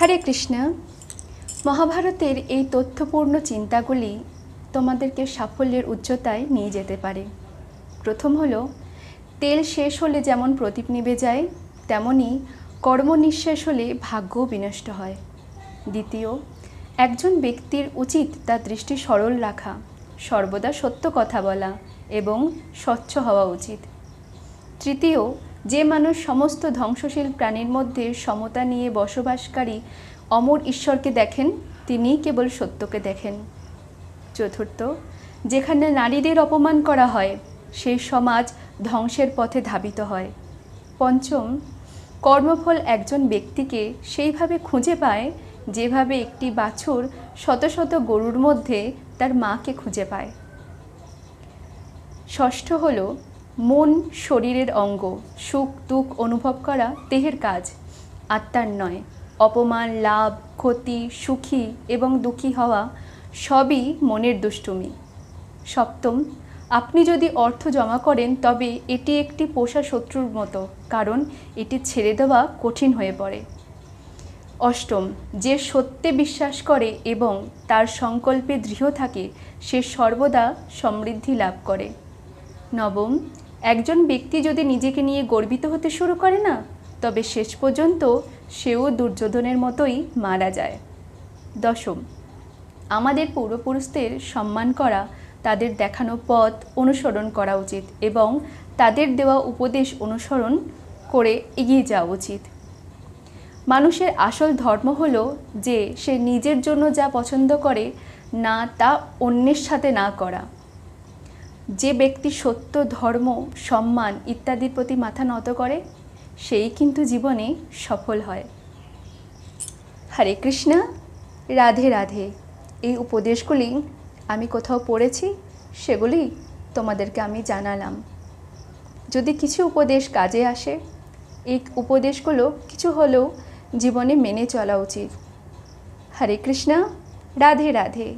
হরে কৃষ্ণ। মহাভারতের এই তথ্যপূর্ণ চিন্তাগুলি তোমাদেরকে সাফল্যের উচ্চতায় নিয়ে যেতে পারে। প্রথম হলো, তেল শেষ হলে যেমন প্রদীপ নিভে যায়, তেমনি কর্ম নিঃশেষ হলে ভাগ্যও বিনষ্ট হয়। দ্বিতীয়, একজন ব্যক্তির উচিত তার দৃষ্টি সরল রাখা, সর্বদা সত্য কথা বলা এবং স্বচ্ছ হওয়া উচিত। তৃতীয় যে মানুষ সমস্ত ধ্বংসশীল প্রাণীর মধ্যে সমতা নিয়ে বসবাসকারী অমর ঈশ্বরকে দেখেন, তিনিই কেবল সত্যকে দেখেন। চতুর্থ, যেখানে নারীদের অপমান করা হয় সেই সমাজ ধ্বংসের পথে ধাবিত হয়। পঞ্চম, কর্মফল একজন ব্যক্তিকে সেইভাবে খুঁজে পায় যেভাবে একটি বাছুর শত শত গরুর মধ্যে তার মাকে খুঁজে পায়। ষষ্ঠ হল মন, শরীরের অঙ্গ, সুখ, দুঃখ অনুভব করা দেহের কাজ। আত্মার নয়, অপমান, লাভ, ক্ষতি, সুখী এবং দুঃখী হওয়া সবই মনের দুষ্টুমি। সপ্তম, আপনি যদি অর্থ জমা করেন, তবে এটি একটি পোষা শত্রুর মতো, কারণ এটি ছেড়ে দেওয়া কঠিন হয়ে পড়ে। অষ্টম, যে সত্যে বিশ্বাস করে এবং তার সংকল্পে দৃঢ় থাকে, সে সর্বদা সমৃদ্ধি লাভ করে। নবম একজন ব্যক্তি যদি নিজেকে নিয়ে গর্বিত হতে শুরু করে না, তবে শেষ পর্যন্ত সেও দুর্যোধনের মতোই মারা যায়। দশম, আমাদের পূর্বপুরুষদের সম্মান করা, তাদের দেখানো পথ অনুসরণ করা উচিত এবং তাদের দেওয়া উপদেশ অনুসরণ করে এগিয়ে যাওয়া উচিত। মানুষের আসল ধর্ম হলো যে সে নিজের জন্য যা পছন্দ করে, না তা অন্যের সাথে না করা। যে ব্যক্তি সত্য, ধর্ম, সম্মান ইত্যাদির প্রতি মাথা নত করে, সেই কিন্তু জীবনে সফল হয়। হরে কৃষ্ণা, রাধে রাধে। এই উপদেশগুলি আমি কোথাও পড়েছি, সেগুলি তোমাদেরকে আমি জানালাম। যদি কিছু উপদেশ কাজে আসে, এই উপদেশগুলো কিছু হলেও জীবনে মেনে চলা উচিত। হরে কৃষ্ণা, রাধে রাধে।